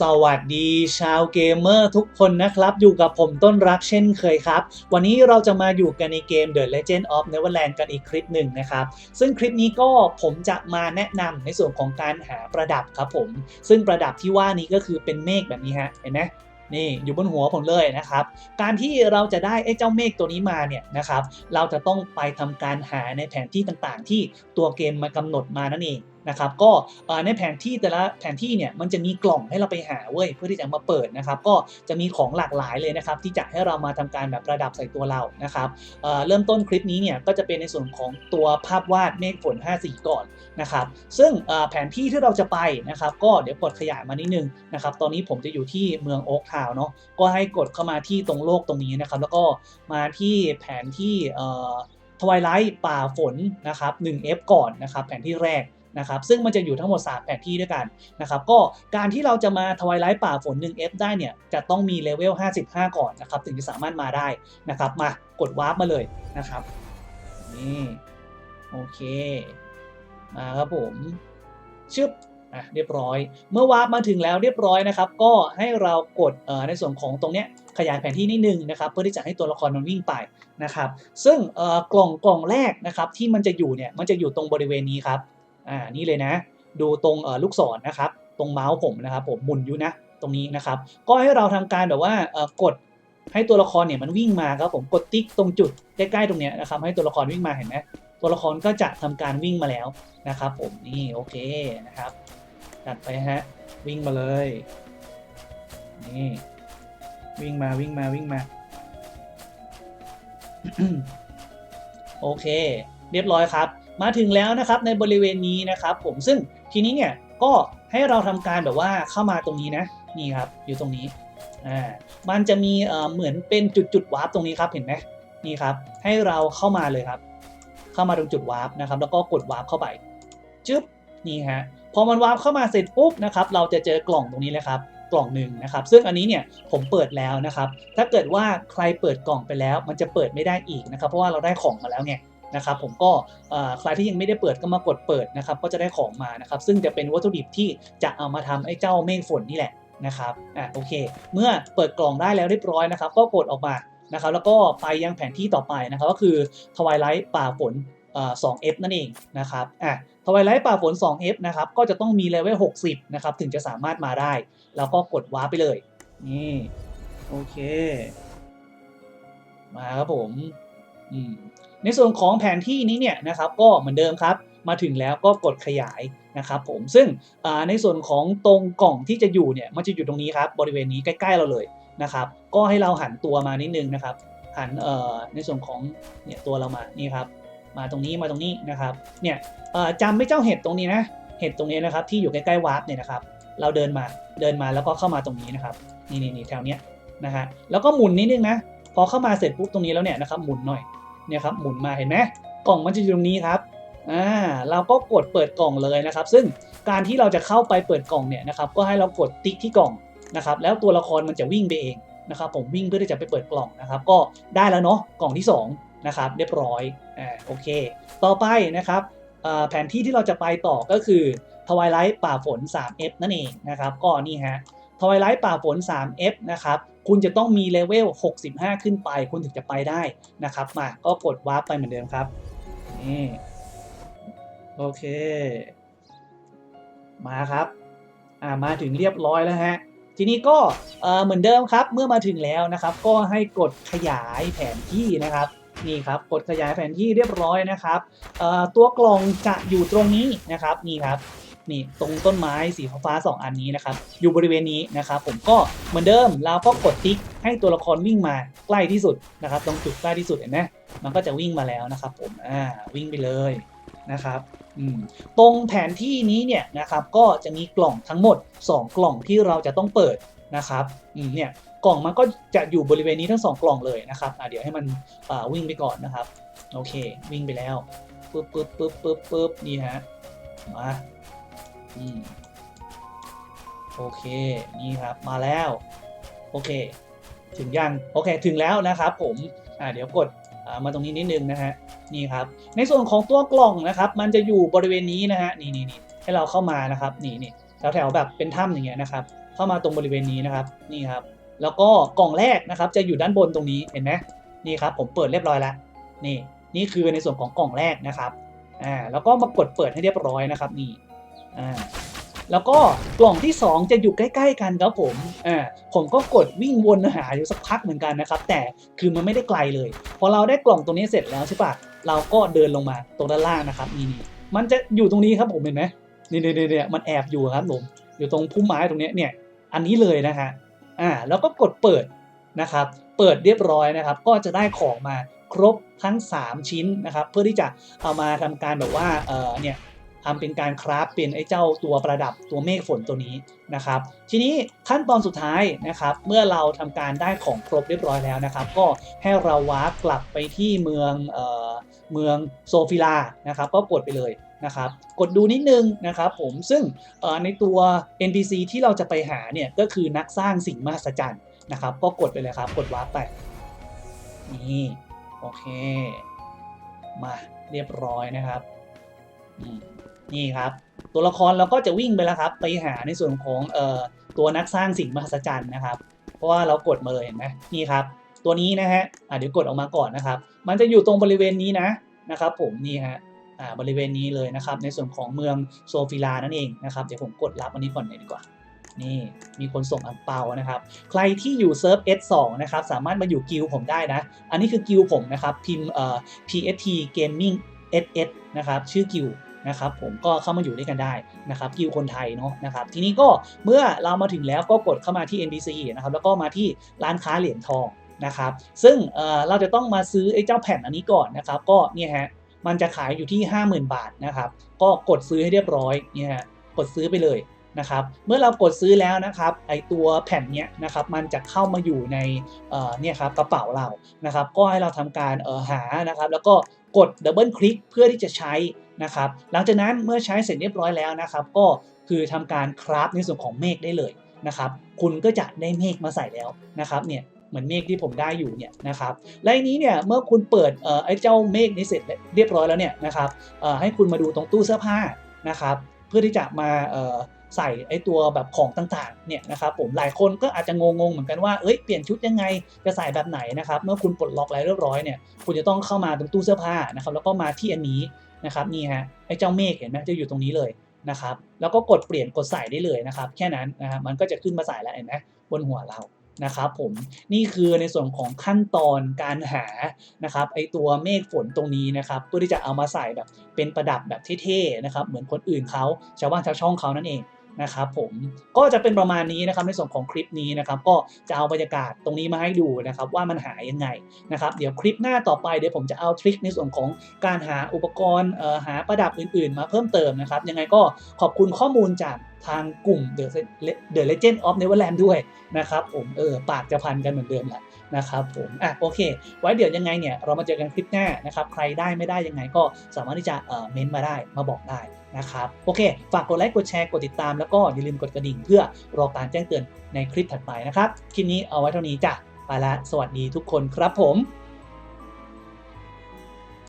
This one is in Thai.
สวัสดีชาวเกมเมอร์ทุกคนนะครับ อยู่กับผมต้นรักเช่นเคยครับ วันนี้เราจะมาอยู่กันในเกม The Legend of Neverland กันอีกคลิปหนึ่งนะครับ ซึ่งคลิปนี้ก็ผมจะมาแนะนำในส่วนของการหาประดับครับผม ซึ่งประดับที่ว่านี้ก็คือเป็นเมฆแบบนี้ฮะ เห็นไหมนี่อยู่บนหัวผมเลยนะครับ การที่เราจะได้ไอ้เจ้าเมฆตัวนี้มาเนี่ยนะครับ เราจะต้องไปทำการหาในแผนที่ต่างๆ ที่ตัวเกมมากำหนดมานั่นเอง นะครับก็ในแผนที่แต่ละแผนที่เนี่ยมันจะมีกล่องให้เราไปหาเว้ยเพื่อที่จะมาเปิดนะครับก็จะมีของหลากหลายเลยนะครับที่จะให้เรามาทำการแบบประดับใส่ตัวเรานะครับเเริ่มต้นคลิปนี้เนี่ยก็จะเป็นในส่วนของตัวภาพวาดเมฆฝน5สีก่อนนะครับซึ่งแผนที่ที่เราจะไปนะครับก็เดี๋ยวกดขยายมานิดนึงนะครับตอนนี้ผมจะอยู่ที่เมืองโอ๊กทาว์เนาะก็ให้กดเข้ามาที่ตรงโลกตรงนี้นะครับแล้วก็มาที่แผนที่ทวายไลท์ป่าฝนนะครับ 1F ก่อนนะครับแผนที่แรก นะครับซึ่งมันจะอยู่ทั้งหมด 3 แผนที่ด้วยกันนะครับก็การที่เราจะมาทวายไลท์ป่าฝน 1F ได้เนี่ยจะต้องมีเลเวล 55 ก่อนนะครับถึงจะสามารถมาได้นะครับมากดวาร์ปมาเลยนะครับนี่โอเคมาครับผมชึบอะเรียบร้อย เมื่อวาร์ปมาถึงแล้วเรียบร้อยนะครับ ก็ให้เรากดในส่วนของตรงเนี้ยขยายแผนที่นิดนึงนะครับ เพื่อที่จะให้ตัวละครมันวิ่งไปนะครับ ซึ่งกล่องกล่องแรกนะครับที่มันจะอยู่เนี่ยมันจะอยู่ตรงบริเวณนี้ครับ อ่านี่เลยนะ ดูตรงเอ่อลูกศรนะครับ ตรงเมาส์ผมนะครับผมหมุนอยู่นะ ตรงนี้นะครับ ก็ให้เราทำการแบบว่าเอ่อกดให้ตัวละครเนี่ยมันวิ่งมาครับผมกดติ๊กตรงจุดใกล้ๆตรงเนี้ยนะครับ ให้ตัวละครวิ่งมาเห็นไหมตัวละครก็จะทำการวิ่งมาแล้วนะครับ ผมนี่โอเคนะครับจัดไปฮะวิ่งมาเลยนี่วิ่งมาวิ่งมาวิ่งมา โอเค เรียบร้อยครับ มาถึงแล้วนะครับในบริเวณนี้นะครับผมซึ่งทีนี้เนี่ยก็ให้เราทำการแบบว่าเข้ามาตรงนี้นะนี่ครับอยู่ตรงนี้อ่ามันจะมีเอ่อเหมือนเป็นจุดจุดวาร์ปตรงนี้ครับเห็นไหมนี่ครับให้เราเข้ามาเลยครับ เข้ามาตรงจุดวาร์ปนะครับแล้วก็กดวาร์ปเข้าไปจึ๊บนี่ฮะพอมันวาร์ปเข้ามาเสร็จปุ๊บนะครับเราจะเจอกล่องตรงนี้เลยครับกล่องหนึ่งนะครับซึ่งอันนี้เนี่ยผมเปิดแล้วนะครับ ถ้าเกิดว่าใครเปิดกล่องไปแล้ว มันจะเปิดไม่ได้อีกนะครับ เพราะว่าเราได้ของมาแล้วไง นะครับผมก็ใครที่ยังไม่ได้เปิดก็มากดเปิดนะครับก็จะได้ของมานะครับซึ่งจะเป็นวัตถุดิบที่จะเอามาทำไอ้เจ้าเมฆฝนนี่แหละนะครับอะโอเค เมื่อเปิดกล่องได้แล้วเรียบร้อยนะครับ ก็กดออกมานะครับแล้วก็ไปยังแผนที่ต่อไปนะครับก็คือทวายไลท์ป่าฝนเอ่อ 2F นั่นเองนะครับอะทวายไลท์ป่าฝน 2F นะครับก็จะต้องมีเลเวล60 นะครับ ถึงจะสามารถมาได้ แล้วก็กดว้าไปเลย นี่ โอเค มาครับผม ในส่วนของแผนที่นี้เนี่ยนะครับก็เหมือนเดิมครับ มาถึงแล้วก็กดขยายนะครับผมซึ่งในส่วนของตรงกล่องที่จะอยู่เนี่ยมันจะอยู่ตรงนี้ครับบริเวณนี้ใกล้ ๆเราเลยนะครับ ก็ให้เราหันตัวมานิดนึงนะครับ หันในส่วนของเนี่ยตัวเรามานี่ครับ มาตรงนี้มาตรงนี้นะครับเนี่ยจำไม่เจ้าเห็ดตรงนี้นะเห็ดตรงนี้นะครับที่อยู่ใกล้ๆวาร์ปเนี่ยนะครับ เราเดินมาเดินมาแล้วก็เข้ามาตรงนี้นะครับนี่นี่นี่แถวเนี้ยนะฮะแล้วก็หมุนนิดนึงนะพอเข้ามาเสร็จปุ๊บตรงนี้แล้วเนี่ยนะครับหมุนหน่อย เนี่ยครับหมุนมาเห็นไหมกล่องมันจะอยู่ตรงนี้ครับอ่าเราก็กดเปิดกล่องเลยนะครับ ซึ่งการที่เราจะเข้าไปเปิดกล่องเนี่ยนะครับ ก็ให้เรากดติ๊กที่กล่องนะครับ แล้วตัวละครมันจะวิ่งไปเองนะครับ ผมวิ่งเพื่อที่จะไปเปิดกล่องนะครับ ก็ได้แล้วเนาะกล่องที่สองนะครับเรียบร้อยอ่าโอเค ต่อไปนะครับแผนที่ที่เราจะไปต่อก็คือทวายไลท์ป่าฝน 3F นั่นเองนะครับ ก็นี่ฮะ ทวายไลท์ป่าฝน 3F นะครับ คุณจะต้องมีเลเวล 65 ขึ้นไป คุณถึงจะไปได้นะครับ มา ก็กดวาร์ปไปเหมือนเดิมครับ นี่ โอเค มาครับ อ่า มาถึงเรียบร้อยแล้วฮะ ทีนี้ก็เอ่อเหมือนเดิมครับ เมื่อมาถึงแล้วนะครับ ก็ให้กดขยายแผนที่นะครับนี่ครับกดขยายแผนที่เรียบร้อยนะครับเอ่อตัวกล่องจะอยู่ตรงนี้นะครับนี่ครับ นี่ตรงต้นไม้สีฟ้าสองอันนี้นะครับ อยู่บริเวณนี้นะครับ ผมก็เหมือนเดิมเราก็กดติ๊กให้ตัวละครวิ่งมาใกล้ที่สุดนะครับ ตรงจุดใกล้ที่สุดเห็นไหมมันก็จะวิ่งมาแล้วนะครับ ผมอ่าวิ่งไปเลยนะครับตรงแผนที่นี้เนี่ยนะครับก็จะมีกล่องทั้งหมด 2 กล่องที่เราจะต้องเปิดนะครับเนี่ยกล่องมันก็จะอยู่บริเวณนี้ทั้งสองกล่องเลยนะครับเดี๋ยวให้มันวิ่งไปก่อนนะครับ โอเค วิ่งไปแล้วปึ๊บปึ๊บปึ๊บปึ๊บปึ๊บนี่ฮะมา อืมโอเค นี่ครับ มาแล้ว โอเค ถึงยัง โอเค ถึงแล้วนะครับผม อ่า เดี๋ยวกดมาตรงนี้นิดนึงนะฮะ นี่ครับ ในส่วนของตัวกล่องนะครับ มันจะอยู่บริเวณนี้นะฮะ นี่นี่นี่ให้เราเข้ามานะครับ นี่นี่แถวๆแบบเป็นถ้ำอย่างเงี้ยนะครับ เข้ามาตรงบริเวณนี้นะครับ นี่ครับ แล้วก็กล่องแรกนะครับ จะอยู่ด้านบนตรงนี้ เห็นไหมนี่ครับ ผมเปิดเรียบร้อยแล้ว นี่ นี่คือในส่วนของกล่องแรกนะครับ อ่า แล้วก็มากดเปิดให้เรียบร้อยนะครับ นี่ อ่าแล้วก็กล่องที่ 2 จะอยู่ใกล้ ๆ กันครับผมอ่าผมก็กดวิ่งวนหาอยู่สักพักเหมือนกันนะครับ แต่คือมันไม่ได้ไกลเลย พอเราได้กล่องตรงนี้เสร็จแล้วใช่ปะเราก็เดินลงมาตรงด้านล่างนะครับนี่นี่มันจะอยู่ตรงนี้ครับผมเห็นไหมนี่นี่นี่เนี่ยมันแอบอยู่ครับผมอยู่ตรงพุ่มไม้ตรงนี้เนี่ยอันนี้เลยนะฮะอ่าแล้วก็กดเปิดนะครับ เปิดเรียบร้อยนะครับ ก็จะได้ของมาครบทั้ง 3 ชิ้นนะครับ เพื่อที่จะเอามาทำการแบบว่าเออเนี่ย ทำเป็นการคราฟเป็นไอ้เจ้าตัวประดับตัวเมฆฝนตัวนี้นะครับ ทีนี้ขั้นตอนสุดท้ายนะครับ เมื่อเราทำการได้ของครบเรียบร้อยแล้วนะครับ ก็ให้เราวาร์ปกลับไปที่เมืองเอ่อเมืองโซฟิลานะครับ ก็กดไปเลยนะครับ กดดูนิดนึงนะครับผมซึ่งในตัว NPC ที่เราจะไปหาเนี่ยก็คือนักสร้างสิ่งมหัศจรรย์นะครับ ก็กดไปเลยครับ กดวาร์ปไปนี่โอเค มาเรียบร้อยนะครับ อืม นี่ครับ ตัวละครเราก็จะวิ่งไปแล้วครับ ไปหาในส่วนของเอ่อตัวนักสร้างสิ่งมหัศจรรย์นะครับ เพราะว่าเรากดมาเลยเห็นไหมนี่ครับ ตัวนี้นะฮะอะเดี๋ยวกดออกมาก่อนนะครับ มันจะอยู่ตรงบริเวณนี้นะนะครับ ผมนี่ฮะอ่าบริเวณนี้เลยนะครับ ในส่วนของเมืองโซฟิลานั่นเองนะครับเดี๋ยวผมกดรับอันนี้ก่อนเลยดีกว่านี่มีคนส่งอังเปานะครับ ใครที่อยู่เซิร์ฟ S2 นะครับ สามารถมาอยู่กิลผมได้นะ อันนี้คือกิลผมนะครับ พิมพ์เอ่อ PST Gaming SS นะครับ ชื่อกิล นะครับผมก็เข้ามาอยู่ด้วยกันได้นะครับกิลด์คนไทยเนาะนะครับทีนี้ก็เมื่อเรามาถึงแล้วก็กดเข้ามาที่ NPC นะครับแล้วก็มาที่ร้านค้าเหรียญทองนะครับซึ่งเเราจะต้องมาซื้อไอ้เจ้าแผ่นอันนี้ก่อนนะครับก็เนี่ยฮะมันจะขายอยู่ที่ 50,000 บาทนะครับก็กดซื้อให้เรียบร้อยเนี่ยฮะกดซื้อไปเลยนะครับเมื่อเรากดซื้อแล้วนะครับไอตัวแผ่นเนี้ยนะครับมันจะเข้ามาอยู่ในเอ่อเนี่ยครับกระเป๋าเรานะครับก็ให้เราทำการเอ่อหานะครับแล้วก็กดดับเบิลคลิกเพื่อที่จะใช้ นะครับหลังจากนั้นเมื่อใช้เสร็จเรียบร้อยแล้วนะครับก็คือทำการคราฟในส่วนของเมฆได้เลยนะครับคุณก็จะได้เมฆมาใส่แล้วนะครับเนี่ยเหมือนเมฆที่ผมได้อยู่เนี่ยนะครับและอันนี้เนี่ยเมื่อคุณเปิดเอ่อไอ้เจ้าเมฆนี้เสร็จเรียบร้อยแล้วเนี่ยนะครับเอ่อให้คุณมาดูตรงตู้เสื้อผ้านะครับเพื่อที่จะมาเอ่อใส่ไอ้ตัวแบบของต่างๆเนี่ยนะครับผมหลายคนก็อาจจะงงๆเหมือนกันว่าเอ้ยเปลี่ยนชุดยังไงจะใส่แบบไหนนะครับเมื่อคุณปลดล็อกแล้วเรียบร้อยเนี่ยคุณจะต้องเข้ามาตรงตู้เสื้อผ้านะครับแล้วก็มาที่อันนี้ นะครับนี่ฮะไอ้เจ้าเมฆเห็นไหมจะอยู่ตรงนี้เลยนะครับแล้วก็กดเปลี่ยนกดใส่ได้เลยนะครับ แค่นั้นนะครับมันก็จะขึ้นมาใส่แล้วเห็นไหมบนหัวเรานะครับผมนี่คือในส่วนของขั้นตอนการหานะครับไอตัวเมฆฝนตรงนี้นะครับเพื่อที่จะเอามาใส่แบบเป็นประดับแบบเท่ๆนะครับเหมือนคนอื่นเขาชาวบ้านชาวช่องเขานั่นเอง นะครับผมก็จะเป็นประมาณนี้นะครับในส่วนของคลิปนี้นะครับก็จะเอาบรรยากาศตรงนี้มาให้ดูนะครับว่ามันหายังไงนะครับเดี๋ยวคลิปหน้าต่อไปเดี๋ยวผมจะเอาทริคในส่วนของการหาอุปกรณ์หาประดับอื่นๆ มาเพิ่มเติมนะครับยังไงก็ขอบคุณข้อมูลจาก ทางกลุ่ม The The Legend of Neverland ด้วยนะครับผมเออปากจะพันกันเหมือนเดิมแหละนะครับผมอะโอเค ไว้เดี๋ยวยังไงเนี่ยเรามาเจอกันคลิปหน้านะครับใครได้ไม่ได้ยังไงก็สามารถที่จะเอ่อเม้นต์มาได้มาบอกได้นะครับโอเค ฝากกดไลค์กดแชร์กดติดตามแล้วก็อย่าลืมกดกระดิ่งเพื่อรอการแจ้งเตือนในคลิปถัดไปนะครับคลิปนี้เอาไว้เท่านี้จ้ะไปละสวัสดีทุกคนครับผม